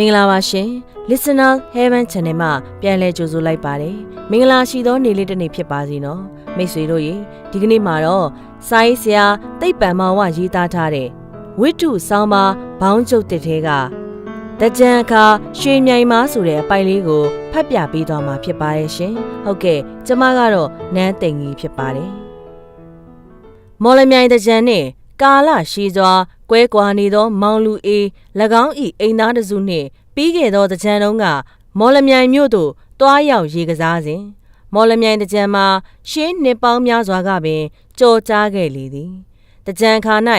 မင်္ဂလာပါရှင် Listener Heaven Channel မှာပြန်လည်ကြိုဆိုလိုက်ပါတယ်မင်္ဂလာရှိသောနေ့လေးတစ်နေ့ဖြစ်ပါစေနော်မိတ်ဆွေတို့ရေဒီကနေ့မှာတော့စိုင်းဆရာတိတ်ပံမောင်ဝရေးသားထားတဲ့ဝိတုဆောင်းပါဘောင်းကျုပ်တစ်ထဲကတကြံအခါရွှေမြိုင်မားဆိုတဲ့အပိုင်လေးကိုဖတ်ပြပေးသွားမှာဖြစ်ပါတယ်ရှင်ဟုတ်ကဲ့ကျမကတော့နန်းသိန်ကြီးဖြစ်ပါတယ်မော်လမြိုင်တကြံနဲ့ကာလရှိစွာ ကွဲကွာနေသော မောင်လူအေး၎င်း၏အိမ်သားတစုနှင့် ပြီးခဲ့သောတကြံတုန်းက မော်လမြိုင်မြို့သို့တွားရောက်ရေကစားစဉ်မော်လမြိုင်တကြံမှာရှင်းနှစ်ပေါင်းများစွာကပင်ကြော်ကြားခဲ့လေသည်တကြံခါ၌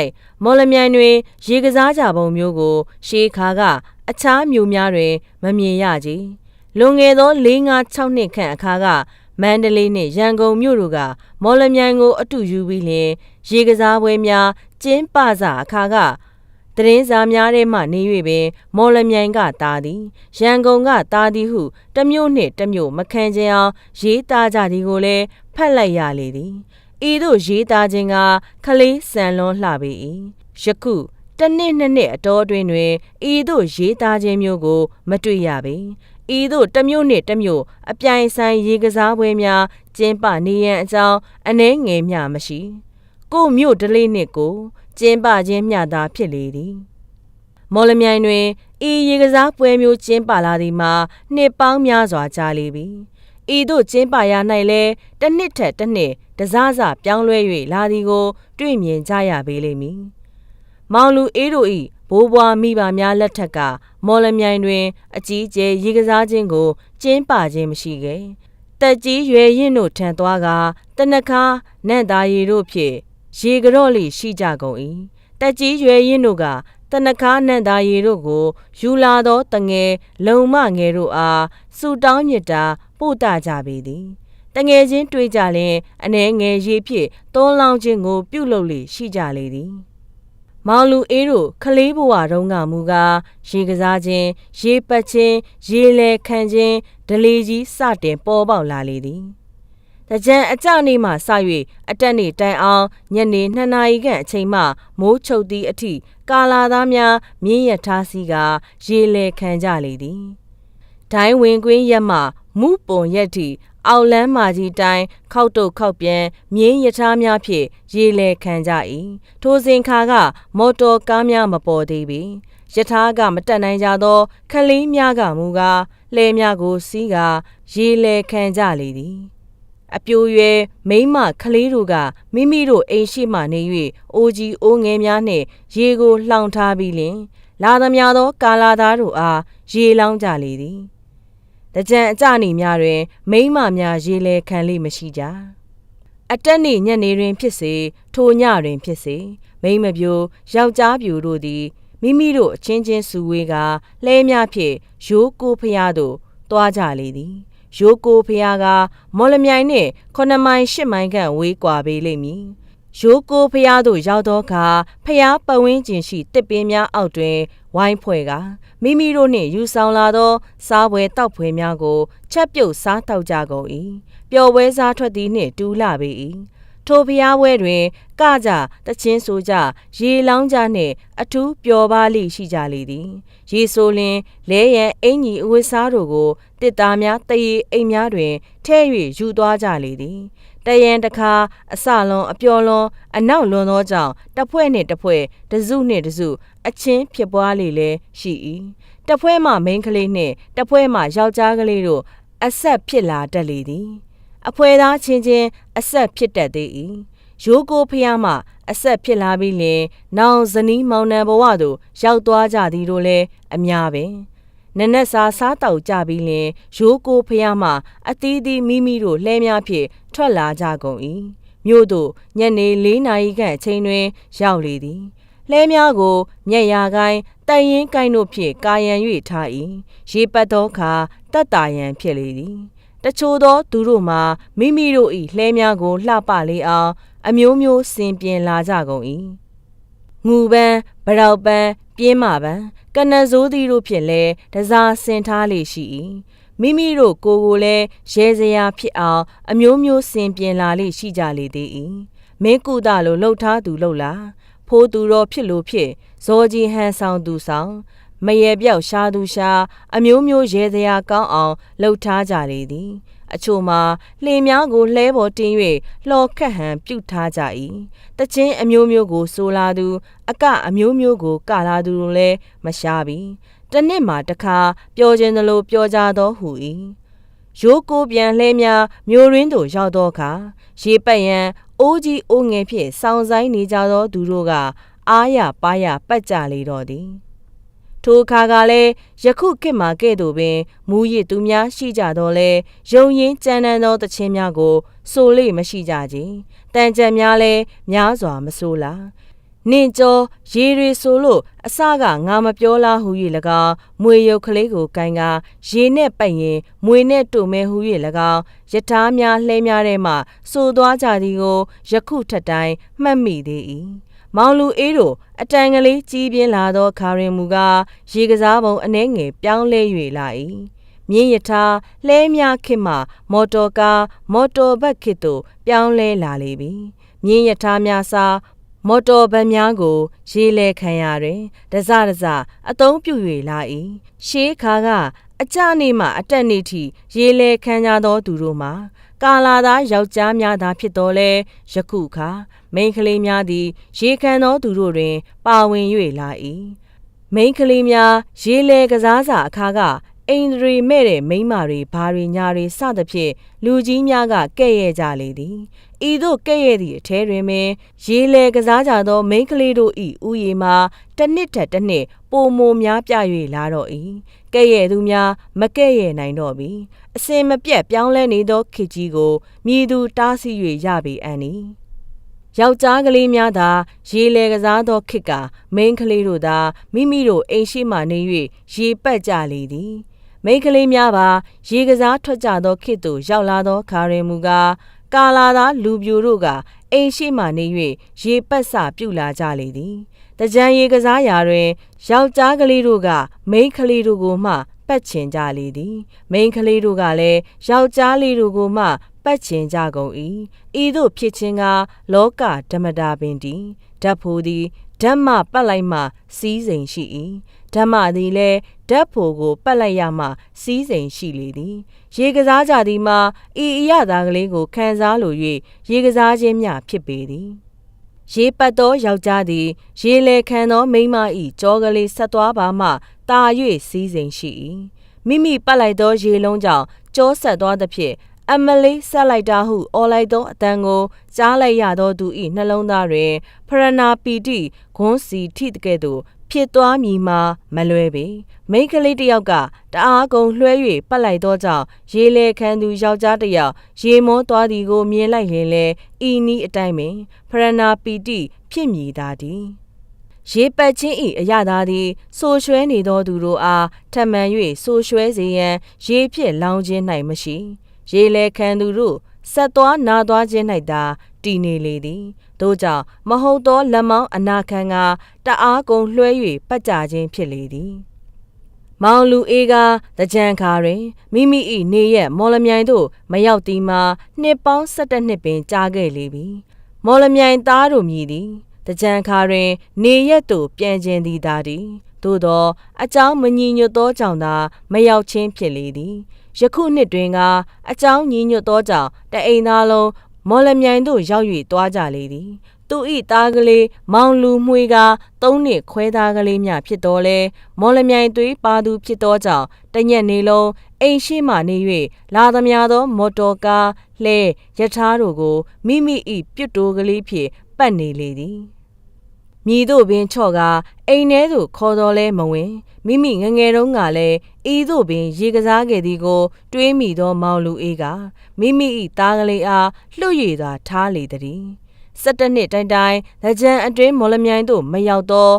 မော်လမြိုင်တွင်ရေကစားကြပုံမျိုးကို ရှေးခါက အခြားမြို့များတွင် မမြင်ရကြလွန်ငယ်သော၄၅6နှစ်ခန့်အခါကမန္တလေးနှင့်ရန်ကုန်မြို့တို့ကမော်လမြိုင်ကို အတူယူပြီးလျှင် ရေကစားပွဲများ ကျင်းပစအခါကတရင်စာများထဲမှနေ၍ပင် မော်လမြိုင်ကတာသည်ရန်ကုန်ကတာသည်ဟုတမျိုးနှင့်တမျိုးမခံကြအောင်ရေးသားကြသည်ကိုလည်းဖတ်လိုက်ရလေသည်ဤသို့ရေးသားခြင်းကခလေးစံလွန်လှပေ၏ယခုတနှစ်နှစ်နှစ်အတော်အတွင်းတွင်ဤသို့ရေးသားခြင်းမျိုးကို မတွေ့ရပေဤသို့တမျိုးနှင့်တမျိုးအပြိုင်ဆိုင်ရေကစားပွဲများကျင်းပနေရန်အကြောင်းအနှဲငယ်မျှမရှိ ကိုမြို့ဒလေးနှင့်ကိုကျင်းပခြင်းမျှသာဖြစ်လေသည်မော်လမြိုင်တွင်ဤရေကစားပွဲမျိုးကျင်းပလာသည်မှာနှစ်ပေါင်းများစွာကြာလေပြီဤသို့ကျင်းပရာ၌လည်းတစ်နှစ်ထက်တစ်နှစ်တစားစပြောင်းလဲ၍လာသည်ကိုတွေ့မြင်ကြရပေလိမ့်မည်မောင်လူအေးတို့၏ဘိုးဘွားမိဘများလက်ထက်ကမော်လမြိုင်တွင် အကြီးအကျယ်ရေကစားခြင်းကိုကျင်းပခြင်းမရှိခဲ့တက်ကြီးရွယ်ရင်တို့ထံသွားကတနခါနန့်သားရီတို့ဖြင့် ရေကြော့လိရှိကြကုန်၏တက်ကြီးရွယ်ရင်တို့ကတနခါနန့်သားရီတို့ကိုယူလာသောတငယ်လုံမငယ်တို့အားစူတောင်းမြစ်တာပို့တကြပေသည်တငယ်ချင်းတွေးကြလင်အနှဲငယ်ရေဖြင့်တောလောင်းခြင်းကို ပြုလုပ်လေရှိကြလေသည်မောင်လူအေးတို့ခလေးဘဝတုန်းကမူကားရေကစားခြင်းရေပတ်ခြင်းရေလဲခံခြင်းဒလီကြီးစတင်ပေါ်ပေါက်လာလေသည် တကြံအကြနေမှစ၍အတက်နေတိုင်အောင်ညနေ2နာရီခန့်အချိန်မှမိုးချုပ်သည့်အထိကာလာသားများမြင်းရထားစီကရေလဲခံကြလေသည်ဒိုင်းဝင်ကွင်းရက်မှမူပုံရက်ထိအောက်လန်းမာကြီးတိုင်းခောက်တုတ်ခောက်ပြန်မြင်းရထားများဖြင့်ရေလဲခံကြ၏ထိုစဉ်ခါက မော်တော်ကားများမပေါ်သေးပေယထာကမတက်နိုင်ကြသောခလေးများကမူကားလှဲများကိုစီးကာရေလဲခံကြလေသည် အပြိုရွယ်မိမခလေးတို့ကမိမိတို့အိမ်ရှိမှနေ၍အိုကြီးအိုးငယ်များနှင့်ရေကိုလှောင်ထားပြီးလင် လာသမျှသော ကာလာသားတို့အားရေလောင်းကြလေသည်တကြံအကြနေများတွင် မိမများရေလဲခံလိမရှိကြအတက်နေညနေတွင်ဖြစ်စေထိုညတွင်ဖြစ်စေမိမပြိုယောက်ျားပြိုတို့သည်မိမိတို့အချင်းချင်းစုဝေးကလှဲများဖြင့်ရိုးကိုဖျားသို့တွားကြလေသည် ရိုးကိုဖျားကမော်လမြိုင်နှင့်9မိုင်10မိုင်ခန့်ဝေးကွာပေလိမ့်မည်ရိုးကိုဖျားသို့ရောက်သောအခါဖျားပဝင်းကျင်ရှိတစ်ပင်များအောက်တွင် ဝိုင်းဖွဲ့ကမိမိတို့နှင့်ယူဆောင်လာသော စားပွဲတောက်ပွဲများကို ချက်ပြုတ်စားတောက်ကြကုန်၏ပျော်ပွဲစားထွက်သည်နှင့်တူးလာပေ၏ထိုဖျားပွဲတွင်ကကြတချင်းဆိုကြရေလောင်းကြနှင့်အထူးပျော်ပါလိရှိကြလေသည် ရေဆိုလင်လဲရန်အင်ကြီးအဝတ်စားတို့ကို တစ်သားများတရေအိမ်များတွင်ထဲ့၍ယူသွားကြလေသည်တယံတခါအစလွန်အပျော်လွန်အနောက်လွန်သောကြောင့်တစ်ဖွဲ့နှင့်တစ်ဖွဲ့တစုနှင့်တစုအချင်းဖြစ်ပွားလေလဲရှိ၏တစ်ဖွဲ့မှမိန်းကလေးနှင့်တစ်ဖွဲ့မှယောက်ျားကလေးတို့အဆက်ဖြစ်လာတတ်လေသည်အဖွဲသားချင်းချင်းအဆက်ဖြစ်တတ်သေး၏ရိုးကိုဖျားမှအဆက်ဖြစ်လာပြီးလင် နောင်ဇနီးမောင်နှံဘဝသို့ရောက်သွားကြသည်တို့လည်းအများပင် နနက်စာစားတောက်ကြပြီးလင်ရိုးကိုဖျားမှအသီးသီးမိမိတို့လှဲများဖြင့်ထွက်လာကြကုန်၏မြို့သို့ညနေ၄နာရီခန့်အချိန်တွင် ရောက်လေသည်လှဲများကိုမျက်ရာကိုင်းတိုင်ရင်ကိုင်းတို့ဖြင့်ကာယံ၍ထား၏ရေပတ်သောအခါတတ်တာယံဖြစ်လေသည်တချို့သောသူတို့မှာမိမိတို့၏လှဲများကိုလှပလေအောင် အမျိုးမျိုးစင်ပြင်လာကြကုန်၏ငူပန်းဗရောက်ပန်း ပြင်းမာပန်းကနဇိုးသီးတို့ဖြင့်လည်းတစားဆင်ထားလေရှိ၏မိမိတို့ကိုယ်ကိုလည်းရဲစရာဖြစ်အောင်အမျိုးမျိုးစင်ပြင်လာလေရှိကြလေသေး၏မင်းကုသလိုလှုပ်ထားသူလှုပ်လားဖိုးသူတော်ဖြစ်လို့ဖြစ်ဇော်ကြီးဟန်ဆောင်သူဆောင်မရေပြောက်ရှားသူရှားအမျိုးမျိုးရဲစရာကောင်းအောင်လှုပ်ထားကြလေသည် အချို့မှာလှေများကိုလှဲပေါ်တင်၍လှော်ခတ်ဟန်ပြုတ်ထားကြ၏တချင်းအမျိုးမျိုးကိုဆိုလာသူ အကအမျိုးမျိုးကိုကလာသူတို့လည်းမရှားပြီတနှစ်မှတစ်ခါပျော်ခြင်းသလိုပျော်ကြသောဟူ၏ရိုးကိုပြန်လှဲများမျိုးရင်းသို့ရောက်သောအခါရေပတ်ရန်အိုးကြီးအိုးငယ်ဖြင့်စောင်းဆိုင်နေကြသောသူတို့က အားရပါရပတ်ကြလေတော့သည် ထိုအခါကလည်းယခုခေတ်မှာကဲ့သို့ပင်မူရစ်သူများရှိကြတော့လဲယုံရင်ကြမ်းတမ်းသောတခြင်းများကိုဆိုလေမရှိကြကြတန်ကြံများလဲများစွာမဆိုးလားနင့်ကျော်ရေတွေဆိုလို့အစကငါမပြောလားဟူ၍၎င်းမွေရုပ်ကလေးကိုကိုင်ကရေနဲ့ပတ်ရင်မွေနဲ့တို့မဲဟူ၍၎င်းယထာများလှဲများထဲမှစိုးသွားကြသည်ကိုယခုထက်တိုင်းမှတ်မိသေး၏ မောင်လူအေးတို့အတန်ကလေးကြီးပြင်းလာသောခါရင်မူကရေကစားပုံအနှဲငယ်ပြောင်းလဲ၍လာ၏မြင်းရထားလှဲများခေတ်မှမော်တော်ကားမော်တော်ဘတ်ခေတ်သို့ပြောင်းလဲလာလေပြီမြင်းရထားများစားမော်တော်ဗန်များကို ရေလဲခံရတွင်တစတစအသုံးပြု၍လာ၏ရှေးခါကအကြနေမှအတက်နေထိရေလဲခံကြသောသူတို့မှာ ကာလာသားယောက်ျားများသာဖြစ်တော်လဲယခုခါမိန်းကလေးများသည် ရေခံသောသူတို့တွင် ပါဝင်၍လာ၏မိန်းကလေးများရေလဲကစားစာအခါက အိန္ဒြေမဲ့တဲ့မိန်းမတွေဘာတွေညာတွေစသဖြင့်လူကြီးများကကဲ့ရဲ့ကြလေသည်ဤသို့ကဲ့ရဲ့သည့်အထဲတွင်ပင်ရေလေကစားကြသောမိန်းကလေးတို့၏ဥယျာဉ်မှာတစ်နှစ်ထက်တစ်နှစ်ပိုမိုများပြ၍လာတော့၏ကဲ့ရဲ့သူများမကဲ့ရဲ့နိုင်တော့ပြီအစင်မပြတ်ပြောင်းလဲနေသောခေကြီးကိုမြည်သူတားဆီး၍ရပေအံ့နီယောက်ျားကလေးများသာရေလေကစားသောခေတ်ကမိန်းကလေးတို့သာမိမိတို့အိမ်ရှိမှနေ၍ရေပတ်ကြလေသည် မိန်းကလေးများပါရေကစားထွက်ကြသောခေတ်သို့ရောက်လာသောခါရင်မူကားကာလာသားလူပြိုတို့ကအိမ်ရှိမှနေ၍ရေပတ်စပြုတ်လာကြလေသည်တကြံရေကစားရာတွင်ယောက်ျားကလေးတို့ကမိန်းကလေးတို့ကိုမှပတ်ချင်ကြလေသည်မိန်းကလေးတို့ကလည်းယောက်ျားလေးတို့ကိုမှပတ်ချင်ကြကုန်၏ဤသို့ဖြစ်ခြင်းကလောကဓမ္မတာပင်တည်ဓာတ်ဖို့သည် ဓမ္မပတ်လိုက်မှစီးစိမ်ရှိ၏ဓမ္မသည်လည်းဓာတ်ဖို့ကိုပတ်လိုက်ရမှစီးစိမ်ရှိလေသည် ရေကစားကြသည်မှာဤအရသာကလေးကိုခံစားလို၍ရေကစားခြင်းမျှဖြစ်ပေသည်ရေပတ်သောယောက်ျားသည် ရေလေခံသောမိန်းမ၏ကြောကလေးဆက်သွားပါမှတာ၍စီးစိမ်ရှိ၏မိမိပတ်လိုက်သောရေလုံးကြောင့်ကြောဆက်သွားသဖြင့် အမလေးဆက်လိုက်တာဟုအော်လိုက်သောအတန်ကိုကြားလိုက်ရသောသူ၏နှလုံးသားတွင်ဖရဏာပီတိဂွန်းစီထိတကဲ့သို့ဖြစ်သွားမည်မှာမလွဲပေမိန်းကလေးတယောက်ကတအားကုန်လွှဲ၍ပတ်လိုက်သောကြောင့်ရေလေခံသူယောက်ျားတယောက်ရေမောသွားသည်ကိုမြင်လိုက်လျင်လဲဤနီးအတိုင်းပင်ဖရဏာပီတိဖြစ်မည်သာသည်ရေပတ်ချင်းဤအရသာသည်ဆိုရွှဲနေသောသူတို့အားထမှန်၍ဆိုရွှဲစေရန်ရေဖြစ်လောင်းခြင်း၌မရှိ ရေလေခံသူတို့ဆက်သွားနာသွားခြင်း၌သာတည်နေလေသည်တို့ကြောင့်မဟုတ်သောလက်မောင်းအနာခံကတအားကုန်လွှဲ၍ပတ်ကြခြင်းဖြစ်လေသည်မောင်လူအေးကတကြံခါတွင်မိမိ၏နေရက်မော်လမြိုင်သို့မရောက်သည်မှာနှစ်ပေါင်း၁၇နှစ်ပင်ကြာခဲ့လေပြီမော်လမြိုင်သားတို့မြည်သည်တကြံခါတွင် နေရက်သို့ပြန်ခြင်းသည်သာသည်သို့သောအကြောင်းမညီညွတ်သောကြောင့်သာမရောက်ချင်းဖြစ်လေသည် ယခုနှစ်တွင်ကအကြောင်းညီညွတ်သောကြောင့်တအိမ်သားလုံးမော်လမြိုင်သို့ရောက်၍တွားကြလေသည်သူ၏သားကလေးမောင်လူမှွေကသုံးနှစ်ခွဲသားကလေးမြဖြစ်တော်လဲမော်လမြိုင်သွေးပါသူဖြစ်သောကြောင့်တညက်နေလုံးအိမ်ရှိမှနေ၍လာသမျှသောမော်တော်ကားလှဲရထားတို့ကိုမိမိ၏ပြွတ်တိုးကလေးဖြင့်ပတ်နေလေသည် မြည်တို့ပင်ချော့ကအိမ်ထဲသို့ခေါ်တော်လဲမဝင်မိမိငငယ်တုန်းကလည်းဤသို့ပင်ရေကစားခဲ့သည်ကို တွေးမိသောမောင်လူအေးကမိမိ၏သားကလေးအားလှုပ်ရည်သာထားလေသည်၁၇နှစ်တိုင်တိုင်တကြံအတွင်းမော်လမြိုင်သို့မရောက်သော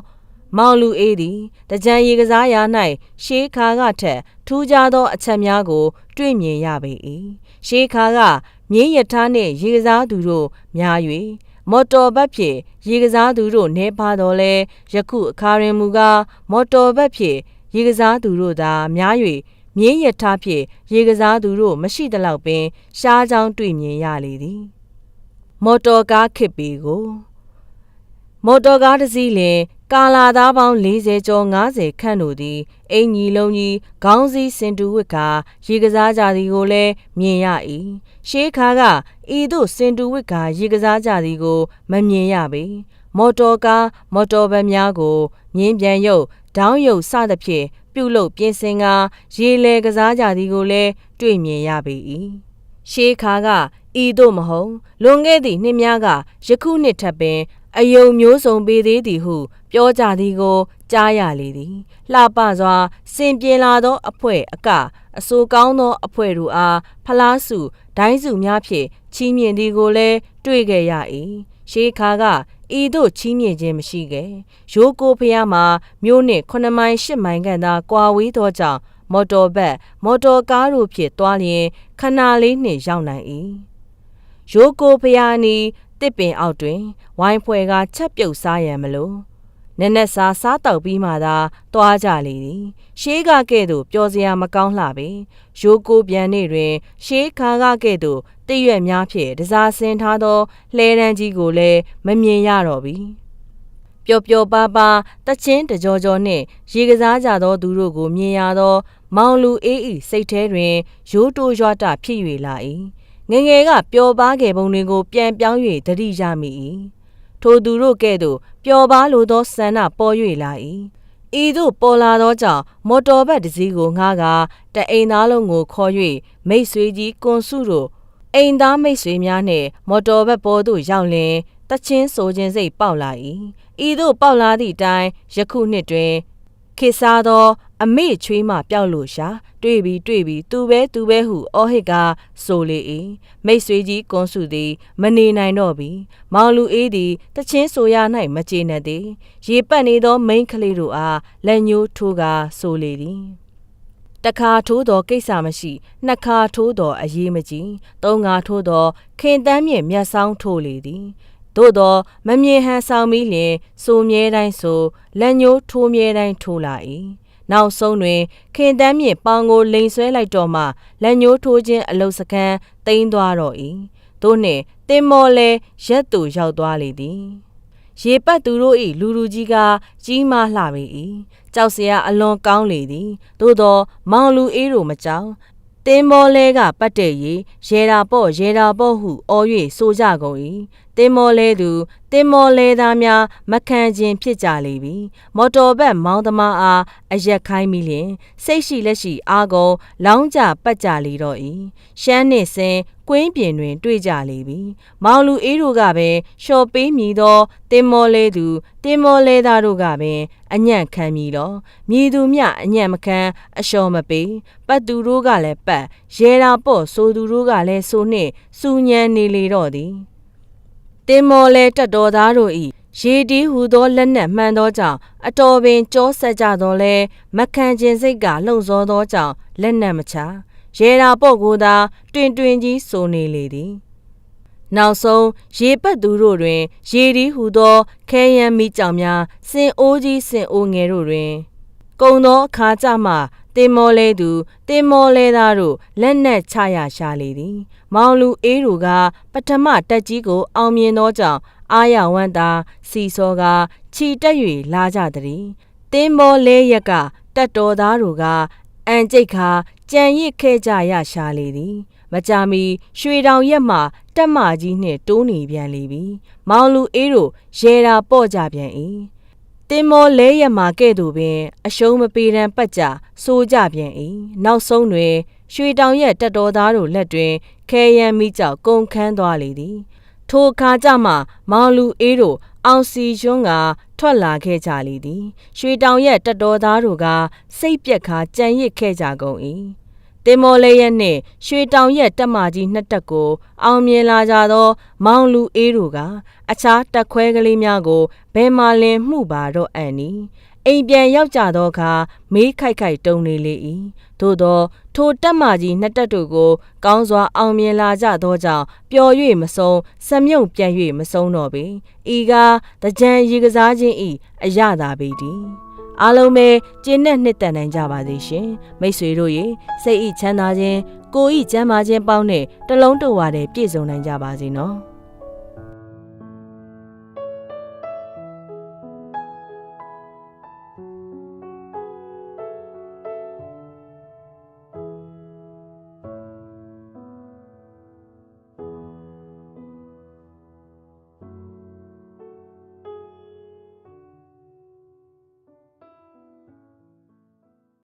မောင်လူအေးသည်တကြံရေကစားရာ၌ရှေးခါကထက်ထူးခြားသောအချက်များကို တွေ့မြင်ရပေ၏ရှေးခါကမြင်းရထားနှင့်ရေကစားသူတို့များ၍ မော်တော်ဘတ်ဖြင့်ရေကစားသူတို့နေပါတော့လဲယခုအခါရင်မူကားမော်တော်ဘတ်ဖြင့်ရေကစားသူတို့သာများ၍မြင်းရထားဖြင့်ရေကစားသူတို့မရှိသလောက်ပင် ရှားချောင်းတွေ့မြင်ရလေသည်မော်တော်ကားခစ်ပီကိုမော်တော်ကားတစ်စီးလင် ကာလာသားပေါင်း40ကျော်90ခန့်တို့သည်အင်ကြီးလုံးကြီးခေါင်းစည်းစင်တူဝစ်ကရေကစားကြသည်ကိုလည်းမြင်ရ၏ရှေးခါကဤသို့စင်တူဝစ်ကရေကစားကြသည်ကို မမြင်ရပေမော်တော်ကားမော်တော်ဘက်များကိုမြင်းပြန်ရုပ်ဒေါင်းရုပ်စသဖြင့်ပြုလုပ်ပြင်ဆင်ကာရေလေကစားကြသည်ကိုလည်းတွေ့မြင်ရပေ၏ရှေးခါကဤသို့မဟုတ်လွန်ခဲ့သည့်နှစ်များကယခုနှစ်ထပ်ပင် အယုံမျိုးစုံပေသေးသည်ဟု ပြောကြသည်ကို ကြားရလေသည်လှပစွာစင်ပြေလာသောအဖွဲအကအဆိုကောင်းသောအဖွဲတို့အားဖလားစုဒိုင်းစုများဖြင့်ချီးမြှင့်သည်ကိုလည်းတွေ့ခဲ့ရ၏ရှေးခါကဤသို့ချီးမြှင့်ခြင်းမရှိခဲ့ရိုးကိုဖျားမှာမြို့နှင့်9မိုင်10မိုင်ခန့်သာကွာဝေးသောကြောင့်မော်တော်ဘက်မော်တော်ကားတို့ဖြင့်တွားလျင်ခဏလေးနှင့်ရောက်နိုင်၏ရိုးကိုဖျားနီ တစ်ပင်အောက်တွင် ဝိုင်းဖွဲကချက်ပြုတ်စားရန်မလို့နက်နက်စားစားတောက်ပြီးမှသာတွားကြလေသည်ရှေးကကဲ့သို့ပျော်စရာမကောင်းလှပေရိုးကိုပြန်နေတွင် ရှေးခါကကဲ့သို့တည့်ရွက်များဖြင့်တစားဆင်ထားသောလှဲတန်းကြီးကိုလည်းမမြင်ရတော့ပြီပျော်ပျော်ပါပါတချင်းတကြောကြောနှင့်ရေကစားကြသောသူတို့ကိုမြင်ရသော မောင်လူအေးဤစိတ်ထဲတွင် ရိုးတိုးရွာတဖြစ်၍လာ၏ ငငယ်ကပျော်ပါခဲ့ပုံတွေကို ပြန်ပြောင်း၍တတိရမိ၏ထိုသူတို့ကဲ့သို့ပျော်ပါလိုသောဆန္ဒပေါ်၍လာ၏ဤသို့ပေါ်လာသောကြောင့်မော်တော်ဘက်တစ်စီးကိုငှားကတအိမ်သားလုံးကိုခေါ်၍မိတ်ဆွေကြီးကွန်စုတို့အိမ်သားမိတ်ဆွေများနှင့်မော်တော်ဘက်ပေါ်သို့ရောက်လျင်တချင်းဆိုခြင်းစိတ်ပေါက်လာ၏ဤသို့ပေါက်လာသည့်အတိုင်းယခုနှစ်တွင်ခေစားသော အမေချွေးမှပျောက်လို့ရှာတွေ့ပြီးတွေ့ပြီးသူပဲသူပဲဟုအော်ဟစ်ကဆိုလေ၏မိတ်ဆွေကြီးကွန်စုသည် မနေနိုင်တော့ပြီမောင်လူအေးသည်တချင်းဆိုရ၌မကျေနပ်သည်ရေပတ်နေသောမိန်းကလေးတို့အားလက်ညှိုးထိုးကဆိုလေသည်တခါထိုးတော်ကိစ္စမရှိနှစ်ခါထိုးတော်အရေးမကြီးသုံးခါထိုးတော်ခင်တမ်းမြင့်မျက်စောင်းထိုးလေသည်သို့သောမမြင်ဟန်ဆောင်ပြီးလျင်စိုးမြဲတိုင်းဆိုလက်ညှိုးထိုးမြဲတိုင်းထိုးလာ၏ နောက်ဆုံးတွင် ခင်တမ်းမြင့်ပေါင်ကိုလိန်ဆွဲလိုက်တော့မှလက်ညှိုးထိုးခြင်းအလုစကန်းတိမ်းသွားတော့၏တို့နှင့်တင်မော်လဲရက်သူရောက်သွားလေသည်ရေပတ်သူတို့၏လူလူကြီးကကြီးမားလှပေ၏ကြောက်စရာအလွန်ကောင်းလေသည်သို့သော မောင်လူအေးတို့မကြောက်တင်းမောလဲကပတ်တဲ့ရေရေတာပေါ့ရေတာပေါ့ဟုအော်၍ဆိုကြကုန်၏တင်းမောလဲသူတင်းမောလဲသားများမခံခြင်းဖြစ်ကြလေပြီမော်တော်ဘက်မောင်းသမားအားအရက်ခိုင်းမိလျင် စိတ်ရှိလက်ရှိအားကုန်လောင်းကြပတ်ကြလေတော့၏ရှမ်းနှင့်စင်ကွင်းပြင်တွင် တွေ့ကြလေပြီမောင်လူအေးတို့ကပင်လျှော်ပေးမိသောတင်းမောလဲသူတင်းမောလဲသားတို့ကပင်အညံ့ခံမိတော့မြည်သူမြအညံ့မခံအလျှော်မပေးပတ်သူတို့ကလည်းပတ်ရဲတာပေါ့ဆိုသူတို့ကလည်းဆိုနှင့်စူညံနေလေတော့သည် တင်မော်လဲတက်တော်သားတို့၏ရေတီးဟူသောလက်နက်မှန်သောကြောင့်အတော်ပင်ကြောဆက်ကြသောလဲမခံခြင်းစိတ်ကလှုံ့ဆော်သောကြောင့်လက်နက်မချရဲတာပေါ့ကိုသာတွင်တွင်ကြီးဆိုနေလေသည်နောက်ဆုံးရေပတ်သူတို့တွင် ရေဒီဟူသောခဲယမ်းမိကြောင်များစင်အိုးကြီးစင်အိုးငယ်တို့တွင် ကုံသောအခါကြမှ တင်မောလဲသူတင်မောလဲသားတို့လက်နက်ချရရှာလေသည် မောင်လူအေးတို့ကပထမတက်ကြီးကို အောင်မြင်သောကြောင့်အာရဝန္တာစီစောကခြီတက်၍လာကြသည်တင်းမောလဲရက်ကတက်တော်သားတို့ကအန်ကျိတ်ခါကြံရစ်ခဲ့ကြရရှာလေသည်မကြမီရွှေတောင်ရက်မှတက်မကြီးနှင့်တိုးနေပြန်လေပြီမောင်လူအေးတို့ရေတာပေါ့ကြပြန်၏ တင်မောလဲရမှာကဲ့သို့ပင် အရှုံးမပေးတမ်းပတ်ကြစိုးကြပြန်၏နောက်ဆုံးတွင်ရွှေတောင်ရက်တက်တော်သားတို့လက်တွင်ခဲယမ်းမိကြောက်ကုန်ခန်းသွားလေသည်ထိုအခါကြမှမောင်လူအေးတို့အောင်စီရွန်းကထွက်လာခဲ့ကြလေသည် ရွှေတောင်ရဲ့တက်တော်သားတို့ကစိတ်ပြက်ခါကြံရစ်ခဲ့ကြကုန်၏ တင်မော်လေးရဲ့နှင့်ရွှေတောင်ရဲ့တက်မကြီးနှစ်တက်ကို အောင်မြင်လာကြသော မောင်လူအေးတို့က အခြားတက်ခွဲကလေးများကိုဘယ်မှလင်မှုပါတော့အန်နီအိမ်ပြန်ရောက်ကြသောအခါမေးခိုက်ခိုက်တုံနေလေ၏သို့သော ထိုတက်မကြီးနှစ်တက်တို့ကို ကောင်းစွာအောင်မြင်လာကြသောကြောင့်ပျော်၍မဆုံးစမြုံပြန်၍မဆုံးတော့ပေဤကားတကြံရေကစားခြင်းဤအရသာပေသည် အားလုံးပဲကျင်းနဲ့နှစ်သက်နိုင်ကြပါစေရှင်မိတ်ဆွေတို့ရေစိတ်ဤချမ်းသာခြင်းကိုဤကျမ်းမာခြင်းပေါင်းနဲ့တလုံးတဝါတည်းပြည့်စုံနိုင်ကြပါစေနော်